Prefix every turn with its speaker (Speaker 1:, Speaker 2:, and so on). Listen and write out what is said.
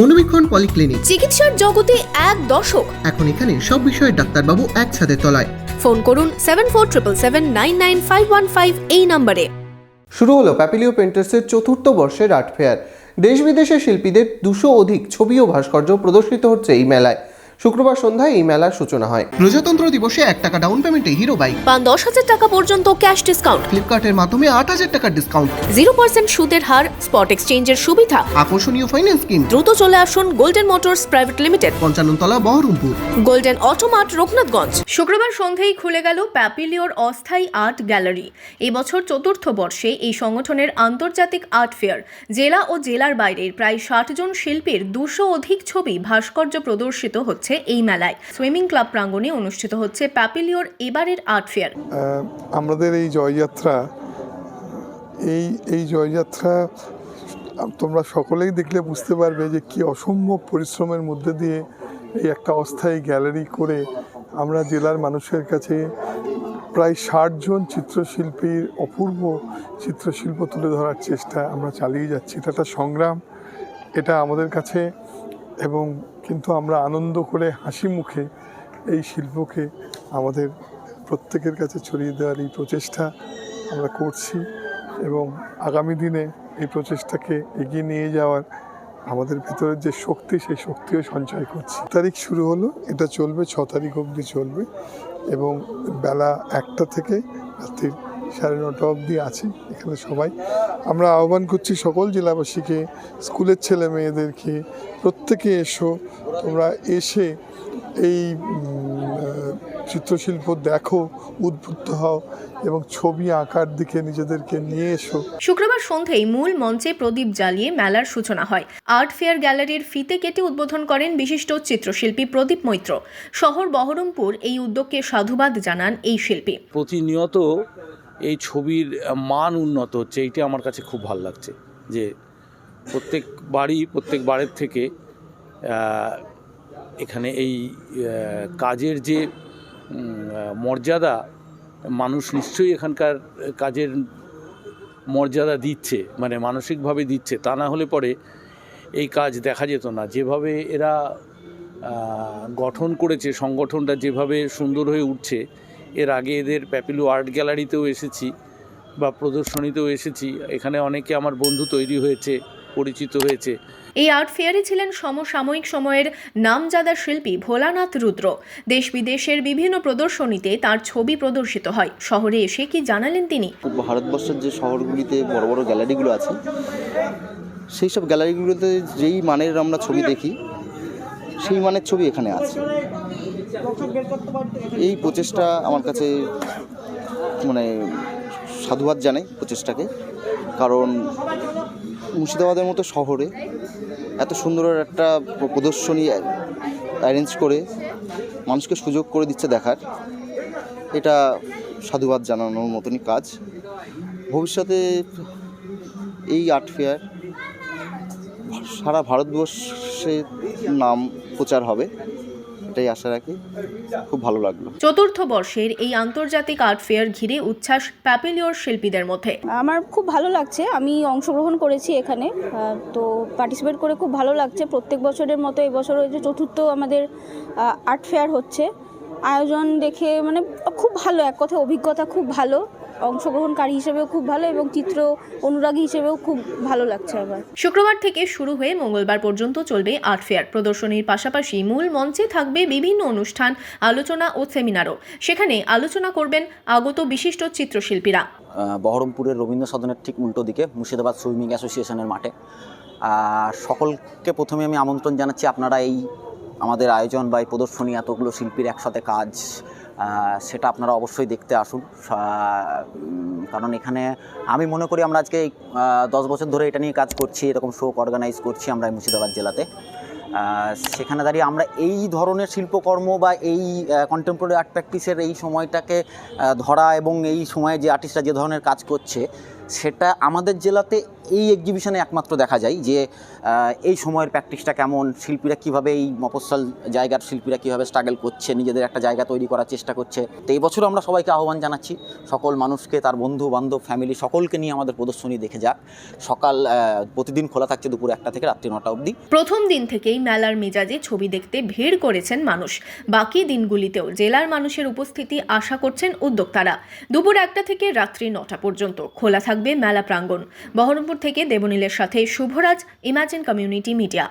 Speaker 1: মনোবীক্ষণ polyclinic.
Speaker 2: চিকিৎসার জগতে এক দশক
Speaker 1: এখন এখানে সব বিষয়ে ডাক্তারবাবু একসাথে তলায়।
Speaker 2: ফোন করুন seven four triple seven nine nine five one five এই নম্বরে।
Speaker 1: শুরু হলো প্যাপিলিও পেন্টার্সের চতুর্থ বর্ষের আর্ট ফেয়ার। দেশ বিদেশের শিল্পীদের দুশো অধিক ছবি ও ভাস্কর্য প্রদর্শিত হচ্ছে এই মেলায়। শুক্রবার সন্ধ্যায় এই মেলার সূচনা হয়। প্রজাতন্ত্র দিবসে এক টাকা ডাউন পেমেন্টে হিরো বাইক
Speaker 2: পান দশ হাজার টাকা পর্যন্ত ক্যাশ ডিসকাউন্ট
Speaker 1: ফ্লিপকার্টের মাধ্যমে আট হাজার টাকার ডিসকাউন্ট
Speaker 2: জিরো পার্সেন্ট সুদের হার স্পট এক্সচেঞ্জের সুবিধা।
Speaker 1: আকর্ষণীয় ফাইন্যান্স স্কিম
Speaker 2: দ্রুত চলে আসুন golden motors private limited
Speaker 1: Panchannatala Baharampur.
Speaker 2: Golden automart Raghunathganj শুক্রবার সন্ধ্যেই খুলে গেল প্যাপিলিওর অস্থায়ী আর্ট গ্যালারি এবছর চতুর্থ বর্ষে এই সংগঠনের আন্তর্জাতিক আর্ট ফেয়ার জেলা ও জেলার বাইরের প্রায় ষাট জন শিল্পীর দুশো অধিক ছবি ভাস্কর্য প্রদর্শিত হচ্ছে। এই মেলায়। সুইমিং ক্লাব প্রাঙ্গণে অনুষ্ঠিত হচ্ছে প্যাপিলিওর এবারের আর্ট ফেয়ার।
Speaker 3: আমাদের এই জয়যাত্রা, এই এই জয়যাত্রা তোমরা সকলেই দেখলে বুঝতে পারবে যে কি অসম্ভব পরিশ্রমের মধ্যে দিয়ে এই একটা অস্থায়ী গ্যালারি করে আমরা জেলার মানুষের কাছে প্রায় ষাটজন চিত্রশিল্পীর অপূর্ব চিত্রশিল্প তুলে ধরার চেষ্টা আমরা চালিয়ে যাচ্ছি। এটা একটা সংগ্রাম, এটা আমাদের কাছে এবং কিন্তু আমরা আনন্দ করে হাসি মুখে এই শিল্পকে আমাদের প্রত্যেকের কাছে ছড়িয়ে দেওয়ার এই প্রচেষ্টা আমরা করছি এবং আগামী দিনে এই প্রচেষ্টাকে এগিয়ে নিয়ে যাওয়ার আমাদের ভিতরের যে শক্তি, সেই শক্তিও সঞ্চয় করছি। তারিখ শুরু হলো, এটা চলবে ছ তারিখ অবধি চলবে এবং বেলা একটা থেকে রাত্রির সাড়ে নটা অবধি আছি এখানে সবাই। আমরা আহ্বান করছি সকল জেলাবাসীকে স্কুলের ছেলে মেয়েদেরকে প্রত্যেকে এসো তোমরা এসে এই চিত্রশিল্প দেখো উদ্বুদ্ধ হও এবং ছবি আঁকার দিকে নিজেদেরকে নিয়ে এসো।
Speaker 2: শুক্রবার সন্ধ্যেই মূল মঞ্চে প্রদীপ জ্বালিয়ে মেলার সূচনা হয়। আর্ট ফেয়ার গ্যালারির ফিতে কেটে উদ্বোধন করেন বিশিষ্ট চিত্রশিল্পী প্রদীপ মৈত্র। শহর বহরমপুর এই উদ্যোগকে সাধুবাদ জানান এই শিল্পী।
Speaker 4: প্রতিনিয়ত এই ছবির মান উন্নত হচ্ছে, এইটা আমার কাছে খুব ভালো লাগছে। যে প্রত্যেক বাড়ি, প্রত্যেক বাড়ির থেকে এখানে এই কাজের যে মর্যাদা, মানুষ নিশ্চয়ই এখানকার কাজের মর্যাদা দিচ্ছে মানে মানসিকভাবে দিচ্ছে, তা না হলে পরে এই কাজ দেখা যেত না। যেভাবে এরা গঠন করেছে, সংগঠনটা যেভাবে সুন্দর হয়ে উঠছে এর আগে এদের প্যাপিলু আর্ট গ্যালারিতেও এসেছি বা প্রদর্শনীতেও এসেছি। এখানে অনেকে আমার বন্ধু তৈরি হয়েছে পরিচিত হয়েছে।
Speaker 2: এই আর্ট ফেয়ারে ছিলেন সমসাময়িক সময়ের নামজাদা শিল্পী ভোলানাথ রুদ্র। দেশ বিদেশের বিভিন্ন প্রদর্শনীতে তার ছবি প্রদর্শিত হয়। শহরে এসে কি জানালেন তিনি?
Speaker 5: ভারতবর্ষের যে শহরগুলিতে বড় বড় গ্যালারিগুলো আছে সেই সব গ্যালারিগুলোতে যেই মানের আমরা ছবি দেখি সেই মানের ছবি এখানে আছে। এই প্রচেষ্টা আমার কাছে মানে সাধুবাদ জানাই প্রচেষ্টাকে। কারণ মুর্শিদাবাদের মতো শহরে এত সুন্দর একটা প্রদর্শনী অ্যারেঞ্জ করে মানুষকে সুযোগ করে দিচ্ছে দেখার, এটা সাধুবাদ জানানোর মতনই কাজ। ভবিষ্যতে এই আর্ট ফেয়ার সারা ভারতবর্ষের নাম প্রচার হবে। এটাই আশা রাখি। খুব ভালো লাগল।
Speaker 2: চতুর্থ বর্ষের এই আন্তর্জাতিক আর্ট ফেয়ার ঘিরে উচ্ছ্বাস প্যাপিলিওর শিল্পীদের মধ্যে।
Speaker 6: আমার খুব ভালো লাগছে। আমি অংশগ্রহণ করেছি এখানে। তো পার্টিসিপেট করে খুব ভালো লাগছে। প্রত্যেক বছরের মতো এবছর হয়েছে চতুর্থ আমাদের আর্ট ফেয়ার হচ্ছে। আয়োজন দেখে মানে খুব ভালো এক কথা অভিজ্ঞতা খুব ভালো। অংশগ্রহণকারী হিসেবেও খুব ভালো এবং চিত্র অনুরাগী হিসেবেও খুব ভালো লাগছে আমার।
Speaker 2: শুক্রবার থেকে শুরু হয়ে মঙ্গলবার পর্যন্ত চলবে আর্ট ফেয়ার। প্রদর্শনীর পাশাপাশি মূল মঞ্চে থাকবে বিভিন্ন অনুষ্ঠান আলোচনা ও সেমিনারও। সেখানে আলোচনা করবেন আগত বিশিষ্ট চিত্রশিল্পীরা।
Speaker 7: বহরমপুরের রবীন্দ্র সদনের ঠিক উল্টো দিকে মুর্শিদাবাদ সুইমিং অ্যাসোসিয়েশনের মাঠে। আর সকলকে প্রথমে আমি আমন্ত্রণ জানাচ্ছি আপনারা এই আমাদের আয়োজন বা এই প্রদর্শনী এতগুলো শিল্পীর একসাথে কাজ সেটা আপনারা অবশ্যই দেখতে আসুন। কারণ এখানে আমি মনে করি আমরা আজকে দশ বছর ধরে এটা নিয়ে কাজ করছি, এরকম শোক অর্গানাইজ করছি আমরা মুর্শিদাবাদ জেলাতে। সেখানে দাঁড়িয়ে আমরা এই ধরনের শিল্পকর্ম বা এই কন্টেম্পোরারি আর্ট প্র্যাকটিসের এই সময়টাকে ধরা এবং এই সময়ে যে আর্টিস্টরা যে ধরনের কাজ করছে সেটা আমাদের জেলাতে এই এক্সিবিশনে একমাত্র দেখা যায় যে এই সময়ের প্র্যাকটিসটা কেমন, শিল্পীরা কীভাবে এই মফস্বল জায়গার শিল্পীরা কীভাবে স্ট্রাগল করছে, নিজেদের একটা জায়গা তৈরি করার চেষ্টা করছে। তো এই বছর আমরা সবাইকে আহ্বান জানাচ্ছি, সকল মানুষকে, তার বন্ধু, বান্ধব ফ্যামিলি সকলকে নিয়ে আমাদের প্রদর্শনী দেখে যাক। সকাল প্রতিদিন খোলা থাকছে দুপুর একটা থেকে রাত্রি নটা অবধি।
Speaker 2: প্রথম দিন থেকেই মেলার মেজাজে ছবি দেখতে ভিড় করেছেন মানুষ। বাকি দিনগুলিতেও জেলার মানুষের উপস্থিতি আশা করছেন উদ্যোক্তারা। দুপুর একটা থেকে রাত্রি নটা পর্যন্ত খোলা থাকবে মেলা প্রাঙ্গণ। বহরমপুর থেকে দেবনীলের সাথে শুভরাজ ইমাজিন কমিউনিটি মিডিয়া